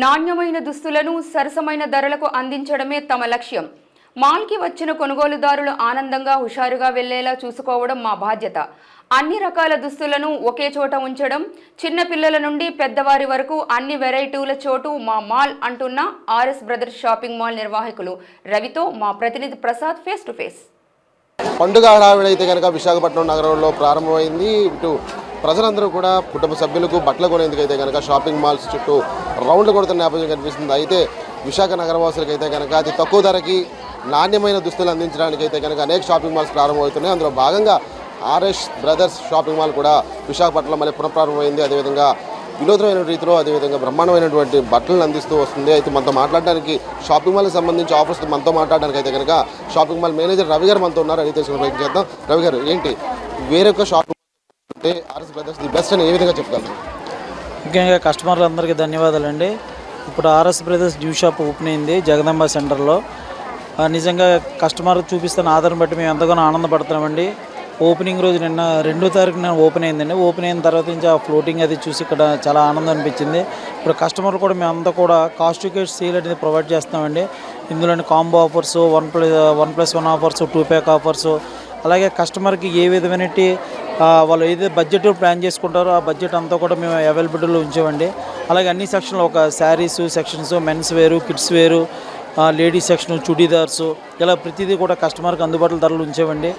నాణ్యమైన దుస్తులను సరసమైన ధరలకు అందించడమే తమ లక్ష్యం. మాల్కి వచ్చిన కొనుగోలుదారులు ఆనందంగా హుషారుగా వెళ్ళేలా చూసుకోవడం మా బాధ్యత. అన్ని రకాల దుస్తులను ఒకే చోట ఉంచడం చిన్నపిల్లల నుండి పెద్దవారి వరకు అన్ని వెరైటీల చోటు మా మాల్ అంటున్న ఆర్ఎస్ బ్రదర్స్ షాపింగ్ మాల్ నిర్వాహకులు రవితో మా ప్రతినిధి ప్రసాద్ ఫేస్ టు ఫేస్. పండుగ హడావిడైతే కనుక విశాఖపట్నం నగరంలో ప్రారంభమైంది. ఇటు ప్రజలందరూ కూడా కుటుంబ సభ్యులకు బట్టలు కొనేందుకు అయితే కనుక షాపింగ్ మాల్స్ చుట్టూ రౌండ్ కొడుతున్న నేపథ్యం కనిపిస్తుంది. అయితే విశాఖ నగరవాసులకైతే అయితే కనుక అతి తక్కువ ధరకి నాణ్యమైన దుస్తులు అందించడానికి అయితే కనుక అనేక షాపింగ్ మాల్స్ ప్రారంభమవుతున్నాయి. అందులో భాగంగా ఆర్ఎస్ బ్రదర్స్ షాపింగ్ మాల్ కూడా విశాఖపట్నంలో మళ్ళీ పునఃప్రారంభమైంది. అదేవిధంగా వినూత్నమైన రీతిలో అదేవిధంగా బ్రహ్మాండమైనటువంటి బట్టలను అందిస్తూ వస్తుంది. అయితే మనతో మాట్లాడడానికి షాపింగ్ మాల్కి సంబంధించి ఆఫర్స్ మనతో మాట్లాడడానికి అయితే కనుక షాపింగ్ మాల్ మేనేజర్ రవి గారు మనతో ఉన్నారు. అడిగి తెలుసుకునే ప్రయత్నం చేద్దాం. రవి గారు ఏంటి వేరొక shopping RS brothers the best అని ఏ విధంగా ముఖ్యంగా కస్టమర్లందరికీ ధన్యవాదాలండి. ఇప్పుడు ఆర్ఎస్ బ్రదర్స్ జ్యూ షాప్ ఓపెన్ అయింది జగదంబ సెంటర్లో. నిజంగా కస్టమర్ చూపిస్తున్న ఆధారం బట్టి మేము ఎంతగానో ఆనందపడుతున్నామండి. ఓపెనింగ్ రోజు నిన్న రెండో తారీఖున ఓపెన్ అయిందండి. ఓపెన్ అయిన తర్వాత నుంచి ఆ ఫ్లోటింగ్ అది చూసి ఇక్కడ చాలా ఆనందం అనిపించింది. ఇప్పుడు కస్టమర్లు కూడా మేమంతా కూడా కాస్ట్ టికెట్ సేల్ అనేది ప్రొవైడ్ చేస్తామండి ఇందులోని combo offers one plus one plus one offers two pack offers అలాగే కస్టమర్కి ఏ విధమైన వాళ్ళు ఏదైతే బడ్జెట్ ప్లాన్ చేసుకుంటారో ఆ బడ్జెట్ అంతా కూడా మేము అవైలబిలిటీలో ఉంచామండి అలాగే అన్ని సెక్షన్లు ఒక శారీస్ సెక్షన్స్ మెన్స్ వేరు కిడ్స్ వేరు లేడీస్ సెక్షన్ చుడీదార్స్ ఇలా ప్రతిదీ కూడా కస్టమర్కి అందుబాటులో ధరలు ఉంచామండి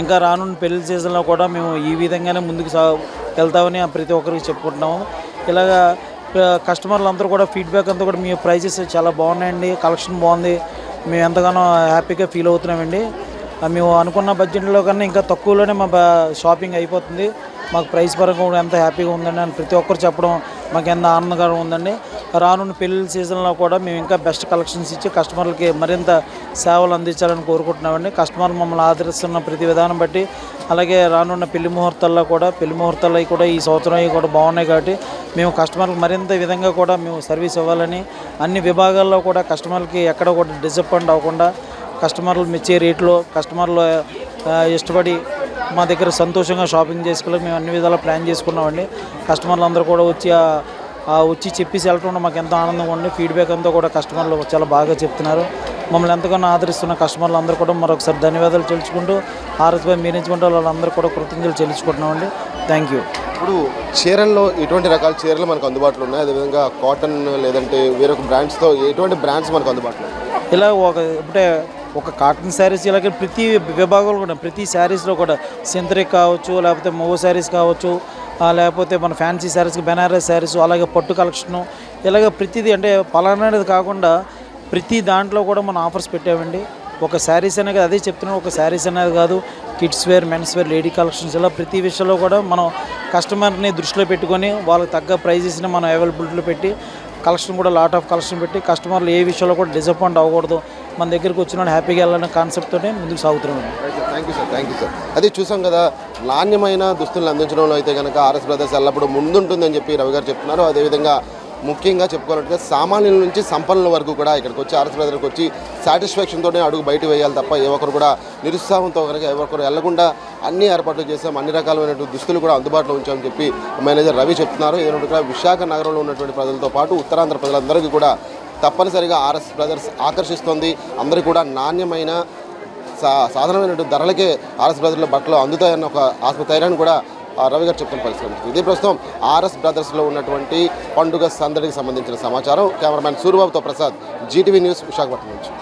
ఇంకా రానున్న పెళ్ళి సీజన్లో కూడా మేము ఈ విధంగానే ముందుకు సా వెళ్తామని ప్రతి ఒక్కరికి చెప్పుకుంటున్నాము. ఇలాగా కస్టమర్లు అందరూ కూడా ఫీడ్బ్యాక్ అంతా కూడా మీ ప్రైజెస్ చాలా బాగున్నాయండి. కలెక్షన్ బాగుంది. మేము ఎంతగానో హ్యాపీగా ఫీల్ అవుతున్నామండి. మేము అనుకున్న బడ్జెట్లో కన్నా ఇంకా తక్కువలోనే మా షాపింగ్ అయిపోతుంది. మాకు ప్రైస్ పరంగా కూడా ఎంత హ్యాపీగా ఉందండి అని ప్రతి ఒక్కరు చెప్పడం మాకు ఎంత ఆనందకరంగా ఉందండి. రానున్న పెళ్ళి సీజన్లో కూడా మేము ఇంకా బెస్ట్ కలెక్షన్స్ ఇచ్చి కస్టమర్లకి మరింత సేవలు అందించాలని కోరుకుంటున్నామండి. కస్టమర్లు మమ్మల్ని ఆదరిస్తున్న ప్రతి విధానం బట్టి అలాగే రానున్న పెళ్ళి ముహూర్తాల్లో కూడా పెళ్ళి ముహూర్తాలు అవి కూడా ఈ సంవత్సరం అవి కూడా బాగున్నాయి కాబట్టి మేము కస్టమర్లకు మరింత విధంగా కూడా మేము సర్వీస్ ఇవ్వాలని అన్ని విభాగాల్లో కూడా కస్టమర్లకి ఎక్కడ కూడా డిసప్పాయింట్ అవ్వకుండా కస్టమర్లు మెచ్చే రేట్లో కస్టమర్లు ఇష్టపడి మా దగ్గర సంతోషంగా షాపింగ్ చేసుకోవడానికి మేము అన్ని విధాలా ప్లాన్ చేసుకున్నామండి. కస్టమర్లు అందరూ కూడా వచ్చి వచ్చి చెప్పేసి వెళ్ళటం మాకు ఎంతో ఆనందంగా ఉంది. ఫీడ్బ్యాక్ అంతా కూడా కస్టమర్లు చాలా బాగా చెప్తున్నారు. మమ్మల్ని ఎంతగానో ఆదరిస్తున్న కస్టమర్లు అందరూ కూడా మరొకసారి ధన్యవాదాలు చెల్లించుకుంటూ ఆర్ఎస్బై మేనేజ్మెంట్ వాళ్ళందరూ కూడా కృతజ్ఞతలు చెల్లించుకుంటున్నామండి థ్యాంక్ యూ ఇప్పుడు చీరల్లో ఎటువంటి రకాల చీరలు మనకు అందుబాటులో ఉన్నాయి. అదేవిధంగా కాటన్ లేదంటే వేరొక బ్రాండ్స్తో ఎటువంటి బ్రాండ్స్ మనకు అందుబాటులో ఇలా ఒక ఇప్పుడే ఒక కాటన్ శారీస్ ఇలాగే ప్రతి విభాగంలో కూడా ప్రతి శారీస్లో కూడా సింథరిక్ కావచ్చు లేకపోతే మూవ శారీస్ కావచ్చు లేకపోతే మన ఫ్యాన్సీ శారీస్కి బెనారస్ శారీస్ అలాగే పట్టు కలెక్షను ఇలాగ ప్రతిదీ అంటే పలానా అనేది కాకుండా ప్రతి దాంట్లో కూడా మనం ఆఫర్స్ పెట్టామండి. ఒక శారీస్ అనేది అదే చెప్తున్నాం ఒక శారీస్ అనేది కాదు kids wear mens wear lady collections ఇలా ప్రతి విషయంలో కూడా మనం కస్టమర్ని దృష్టిలో పెట్టుకొని వాళ్ళకి తగ్గ ప్రైజెస్ని మనం అవైలబిలిటీలో పెట్టి కలెక్షన్ కూడా లాట్ ఆఫ్ కలెక్షన్ పెట్టి కస్టమర్లు ఏ విషయంలో కూడా డిసప్పాయింట్ అవ్వకూడదు. మన దగ్గరికి వచ్చిన హ్యాపీగా వెళ్ళాలనే కాన్సెప్ట్తోనే ముందుకు సాగుతున్నాం. Thank you sir thank you sir అదే చూసాం కదా నాణ్యమైన దుస్తులను అందించడంలో అయితే కనుక ఆర్ఎస్ బ్రదర్స్ ఎల్లప్పుడూ ముందుంటుందని చెప్పి రవి గారు చెప్తున్నారు. అదేవిధంగా ముఖ్యంగా చెప్పుకోవాలంటే సామాన్యుల నుంచి సంపన్నుల వరకు కూడా ఇక్కడికి వచ్చి ఆర్ఎస్ బ్రదర్కి వచ్చి సాటిస్ఫాక్షన్తోనే అడుగు బయట వేయాలి తప్ప ఏ ఒక్కరు కూడా నిరుత్సాహంతో కనుక ఎవరికొకరు వెళ్ళకుండా అన్ని ఏర్పాట్లు చేసాం అన్ని రకాలైనటువంటి దుస్తులు కూడా అందుబాటులో ఉంచామని చెప్పి మేనేజర్ రవి చెప్తున్నారు. ఏదైనా విశాఖ నగరంలో ఉన్నటువంటి ప్రజలతో పాటు ఉత్తరాంధ్ర ప్రజలందరికీ కూడా తప్పనిసరిగా ఆర్ఎస్ బ్రదర్స్ ఆకర్షిస్తుంది. అందరికీ కూడా నాణ్యమైన సా సాధారణమైనటువంటి ధరలకే ఆర్ఎస్ బ్రదర్ల బట్టలు అందుతాయన్న ఒక ఆత్మధైర్యాన్ని కూడా రవి గారు చెప్తున్న పరిస్థితి ఇది ప్రస్తుతం ఆర్ఎస్ బ్రదర్స్లో ఉన్నటువంటి పండుగ సందడికి సంబంధించిన సమాచారం. Cameraman సూర్యబాబుతో Prasad G TV news Visakhapatnam నుంచి.